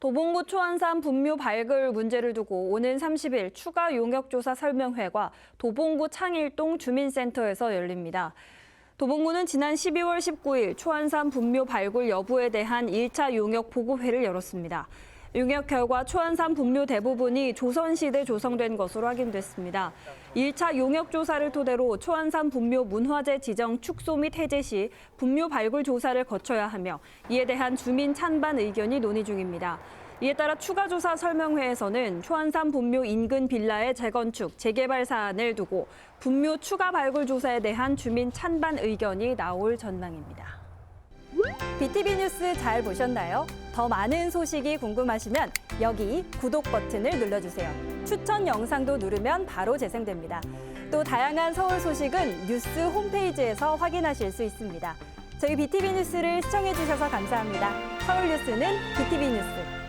도봉구 초안산 분묘 발굴 문제를 두고 오는 30일 추가 용역조사 설명회가 도봉구 창일동 주민센터에서 열립니다. 도봉구는 지난 12월 19일 초안산 분묘 발굴 여부에 대한 1차 용역 보고회를 열었습니다. 용역 결과 초안산 분묘 대부분이 조선시대 조성된 것으로 확인됐습니다. 1차 용역 조사를 토대로 초안산 분묘 문화재 지정 축소 및 해제 시 분묘 발굴 조사를 거쳐야 하며 이에 대한 주민 찬반 의견이 논의 중입니다. 이에 따라 추가 조사 설명회에서는 초안산 분묘 인근 빌라의 재건축, 재개발 사안을 두고 분묘 추가 발굴 조사에 대한 주민 찬반 의견이 나올 전망입니다. BTV 뉴스 잘 보셨나요? 더 많은 소식이 궁금하시면 여기 구독 버튼을 눌러주세요. 추천 영상도 누르면 바로 재생됩니다. 또 다양한 서울 소식은 뉴스 홈페이지에서 확인하실 수 있습니다. 저희 BTV 뉴스를 시청해주셔서 감사합니다. 서울 뉴스는 BTV 뉴스.